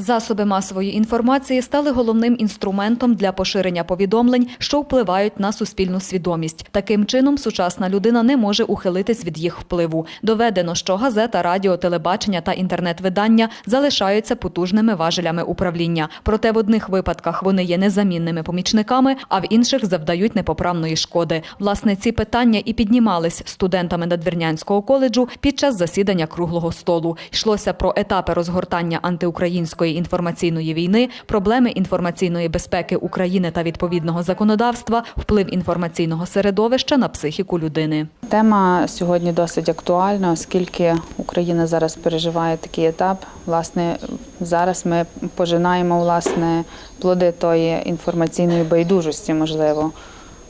Засоби масової інформації стали головним інструментом для поширення повідомлень, що впливають на суспільну свідомість. Таким чином, сучасна людина не може ухилитись від їх впливу. Доведено, що газета, радіо, телебачення та інтернет-видання залишаються потужними важелями управління. Проте в одних випадках вони є незамінними помічниками, а в інших завдають непоправної шкоди. Власне, ці питання і піднімались студентами Надвірнянського коледжу під час засідання круглого столу. Йшлося про етапи розгортання антиукраїнської інформаційної війни, проблеми інформаційної безпеки України та відповідного законодавства, вплив інформаційного середовища на психіку людини. Тема сьогодні досить актуальна, оскільки Україна зараз переживає такий етап. Власне, зараз ми пожинаємо власне плоди тої інформаційної байдужості, можливо,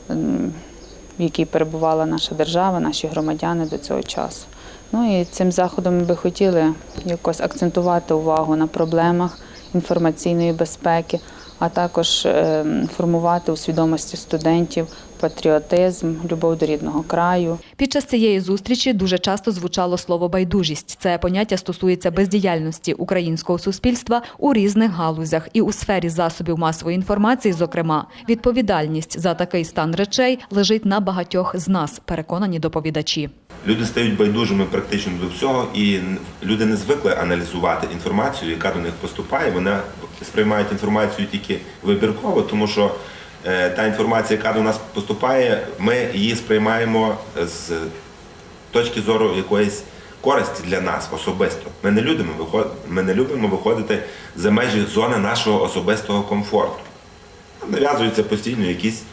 в якій перебувала наша держава, наші громадяни до цього часу. Ну і цим заходом ми би хотіли якось акцентувати увагу на проблемах інформаційної безпеки, а також ем, формувати у свідомості студентів патріотизм, любов до рідного краю. Під час цієї зустрічі дуже часто звучало слово байдужість. Це поняття стосується бездіяльності українського суспільства у різних галузях і у сфері засобів масової інформації. Зокрема, відповідальність за такий стан речей лежить на багатьох з нас, переконані доповідачі. Люди стають байдужими практично до всього, і люди не звикли аналізувати інформацію, яка до них поступає. Вони сприймають інформацію тільки вибірково, тому що та інформація, яка до нас поступає, ми її сприймаємо з точки зору якоїсь користі для нас особисто. Ми не любимо ми не любимо виходити за межі зони нашого особистого комфорту. Нав'язуються постійно якісь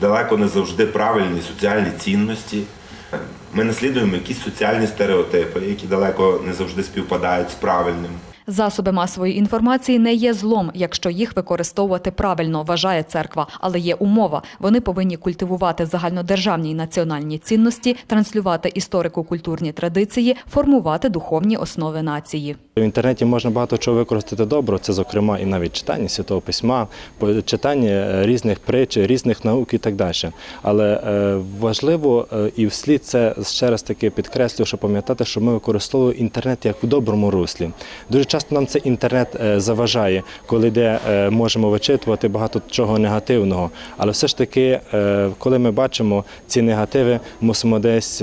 далеко не завжди правильні соціальні цінності. Ми наслідуємо якісь соціальні стереотипи, які далеко не завжди співпадають з правильним. Засоби масової інформації не є злом, якщо їх використовувати правильно, вважає церква. Але є умова. Вони повинні культивувати загальнодержавні і національні цінності, транслювати історико-культурні традиції, формувати духовні основи нації. В інтернеті можна багато чого використати добро, це зокрема і навіть читання святого письма, читання е, різних притч, різних наук і так далі. Але е, важливо е, і вслід це ще раз таки підкреслюю, що пам'ятати, що ми використовуємо інтернет як у доброму руслі. Дуже часто нам цей інтернет е, заважає, коли де е, можемо вичитувати багато чого негативного. Але все ж таки, е, коли ми бачимо ці негативи, мусимо десь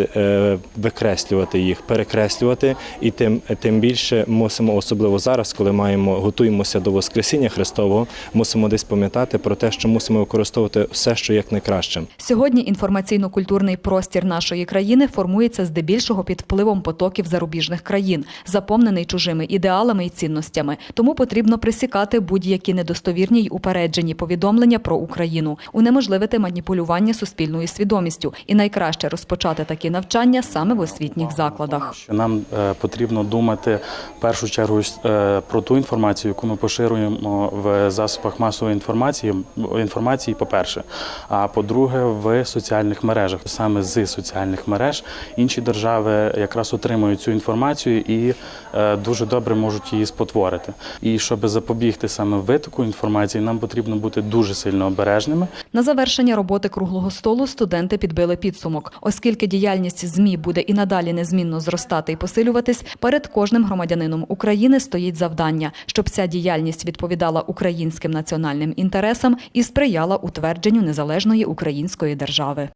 викреслювати їх, перекреслювати, і тим, тим більше мусимо, особливо зараз, коли маємо готуємося до Воскресіння Христового, мусимо десь пам'ятати про те, що мусимо використовувати все, що як найкраще. Сьогодні інформаційно-культурний простір нашої країни формується здебільшого під впливом потоків зарубіжних країн, заповнений чужими ідеалами і цінностями. Тому потрібно присікати будь-які недостовірні й упереджені повідомлення про Україну, унеможливити маніпулювання суспільною свідомістю і найкраще розпочати такі навчання саме в освітніх закладах. нам е, потрібно думати в першу чергу е, про ту інформацію, яку ми поширюємо в засобах масової інформації. Інформації, по-перше, а по-друге, в соціальних мережах. Саме з соціальних мереж інші держави якраз отримують цю інформацію і е, дуже добре можуть її спотворити. І щоб запобігти саме витоку інформації, нам потрібно бути дуже сильно обережними. На завершення роботи круглого столу студенти підбили підсумок, оскільки діяльність змі буде і надалі незмінно зростати і посилюватись. Перед кожним громадянином України стоїть завдання, щоб ця діяльність відповідала українським національним інтересам і сприяла утвердженню незалежної української держави.